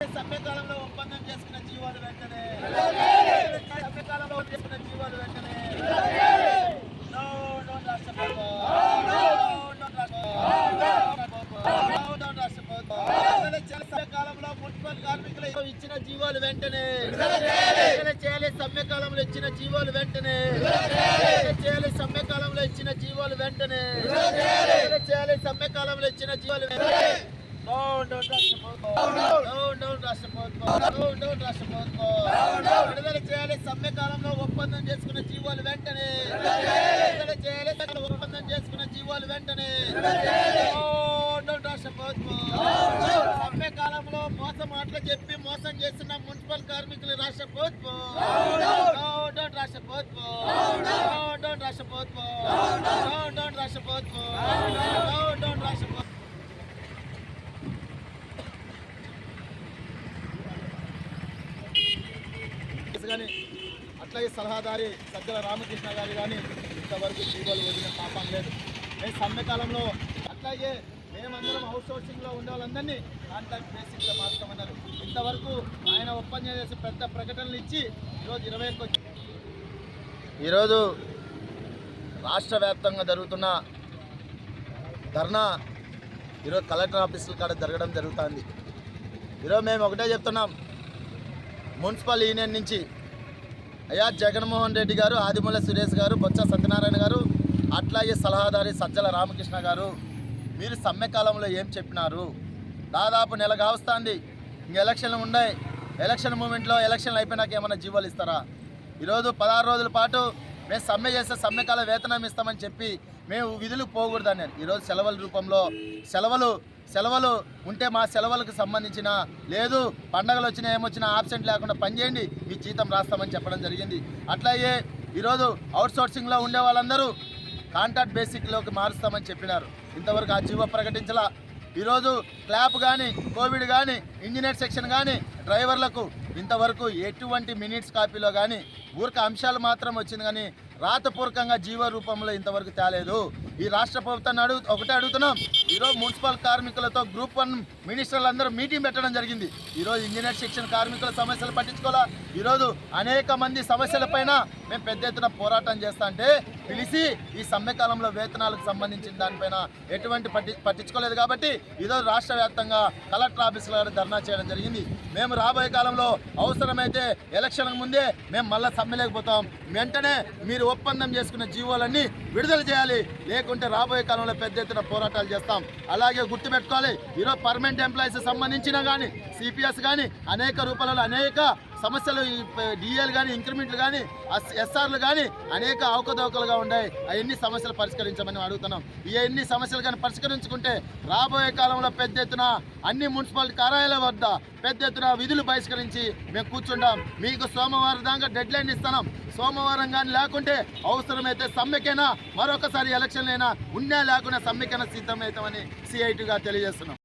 సమ్మెకాలంలో ఒప్పందం చేసుకున్న జీవాలు వెంటనే. సమ్మెకాలంలో చేసుకున్న జీవాలు వెంటనే. No, no, రాష్ట్ర ప్రభుత్వం. No, no, రాష్ట్ర ప్రభుత్వం. No, no, సమ్మెకాలంలో మున్సిపల్ కార్మికులు ఇచ్చిన జీవాలు వెంటనే. విడుదల చేయాలి సమ్మెకాలంలో ఇచ్చిన జీవాలు వెంటనే. విడుదల చేయాలి సమ్మెకాలంలో ఇచ్చిన జీవాలు వెంటనే. విడుదల చేయాలి సమ్మెకాలంలో ఇచ్చిన జీవాలు వెంటనే. రాష్ట్ర ప్రభుత్వం రాష్ట్ర ప్రభుత్వం విడుదల చేయాలి సమ్మె కాలంలో ఒప్పందం చేసుకున్న జీవాలు వెంటనే విడుదల చేయాలి ఒప్పందం చేసుకున్న జీవాలు వెంటనే రాష్ట్ర ప్రభుత్వం సమ్మె కాలంలో మోసం మాటలు చెప్పి మోసం చేస్తున్న మున్సిపల్ కార్మికులు రాష్ట్ర ప్రభుత్వం రాష్ట్ర ప్రభుత్వం రాష్ట్ర ప్రభుత్వం డౌన్ డౌన్ రాష్ట్ర ప్రభుత్వం కానీ అట్లాగే సలహాదారి సజ్జల రామకృష్ణ గారు కానీ ఇంతవరకు జీవోలు వదిలిన పాపం లేదు. మేము సమ్మెకాలంలో అట్లాగే మేమందరం హౌస్ సోర్సింగ్లో ఉండే వాళ్ళందరినీ కాంట్రాక్ట్ బేసిక్లో మార్చమన్నారు ఇంతవరకు ఆయన ఒప్పందం చేసి పెద్ద ప్రకటనలు ఇచ్చి ఈరోజు ఇరవై ఒక్క ఈరోజు రాష్ట్ర వ్యాప్తంగా జరుగుతున్న ధర్నా ఈరోజు కలెక్టర్ ఆఫీసుల కాడ జరగడం జరుగుతుంది. ఈరోజు మేము ఒకటే చెప్తున్నాం. మున్సిపల్ యూనియన్ నుంచి అయ్యా జగన్మోహన్ రెడ్డి గారు ఆదిమూల సురేష్ గారు బొత్స సత్యనారాయణ గారు అట్లాగే సలహాదారి సజ్జల రామకృష్ణ గారు మీరు సమ్మెకాలంలో ఏం చెప్పినారు? దాదాపు నెల కావస్తుంది. ఇంక ఎలక్షన్లు ఉన్నాయి. ఎలక్షన్ మూమెంట్లో ఎలక్షన్లు అయిపోయినాక ఏమైనా జీవోలు ఇస్తారా? ఈరోజు పదహారు రోజుల పాటు మేము సమ్మె చేస్తే సమ్మెకాల వేతనం ఇస్తామని చెప్పి మేము విధులు పోకూడదని ఈరోజు సెలవుల రూపంలో సెలవులు సెలవులు ఉంటే మా సెలవులకు సంబంధించిన లేదు పండగలు వచ్చినా ఏమొచ్చినా ఆబ్సెంట్ లేకుండా పనిచేయండి మీ జీతం రాస్తామని చెప్పడం జరిగింది. అట్లాగే ఈరోజు అవుట్సోర్సింగ్లో ఉండే వాళ్ళందరూ కాంట్రాక్ట్ బేసిక్లోకి మారుస్తామని చెప్పినారు. ఇంతవరకు ఆ జీవో ప్రకటించలా. ఈరోజు క్లాప్ కానీ కోవిడ్ కానీ ఇంజనీర్ సెక్షన్ కానీ డ్రైవర్లకు ఇంతవరకు ఎటువంటి మినిట్స్ కాపీలో కానీ ఊరిక అంశాలు మాత్రం వచ్చింది కానీ రాతపూర్వకంగా జీవ రూపంలో ఇంతవరకు తేలేదు. ఈ రాష్ట్ర ప్రభుత్వాన్ని అడుగు ఒకటే అడుగుతున్నాం. ఈరోజు మున్సిపల్ కార్మికులతో గ్రూప్ వన్ మినిస్టర్లు అందరూ మీటింగ్ పెట్టడం జరిగింది. ఈరోజు ఇంజనీర్ శిక్షణ కార్మికుల సమస్యలు పట్టించుకోవాలా? ఈరోజు అనేక మంది సమస్యలపైన మేము పెద్ద ఎత్తున పోరాటం చేస్తా అంటే పిలిచి ఈ సమ్మెకాలంలో వేతనాలకు సంబంధించిన దానిపైన ఎటువంటి పట్టి పట్టించుకోలేదు కాబట్టి ఈరోజు రాష్ట్ర వ్యాప్తంగా కలెక్టర్ ఆఫీసుల గారు ధర్నా చేయడం జరిగింది. మేము రాబోయే కాలంలో అవసరమైతే ఎలక్షన్ ముందే మేము మళ్ళీ సమ్మెలేకపోతాం వెంటనే మీరు ఒప్పందం చేసుకున్న జీవోలన్నీ విడుదల చేయాలి. లేకుంటే రాబోయే కాలంలో పెద్ద ఎత్తున పోరాటాలు చేస్తాం. అలాగే గుర్తుపెట్టుకోవాలి. ఈరోజు పర్మనెంట్ ఎంప్లాయీస్ సంబంధించిన కానీ సిపిఎస్ కానీ అనేక రూపాలలో అనేక సమస్యలు డిఎల్ కానీ ఇంక్రిమెంట్లు కానీ ఎస్ఆర్లు కానీ అనేక అవకతవకలుగా ఉన్నాయి అవన్నీ సమస్యలు పరిష్కరించమని అడుగుతున్నాం. ఇవన్నీ సమస్యలు కానీ పరిష్కరించుకుంటే రాబోయే కాలంలో పెద్ద ఎత్తున అన్ని మున్సిపాలిటీ కార్యాలయాల వద్ద పెద్ద ఎత్తున విధులు బహిష్కరించి మేము కూర్చుంటాం. మీకు సోమవారం దాకా డెడ్ లైన్ ఇస్తున్నాం. సోమవారం కానీ లేకుంటే అవసరమైతే సమ్మెకైనా మరొకసారి ఎలక్షన్లైనా ఉన్నా లేకుండా సమ్మెకైనా సిద్ధమవుతామని సిఐటిగా తెలియజేస్తున్నాం.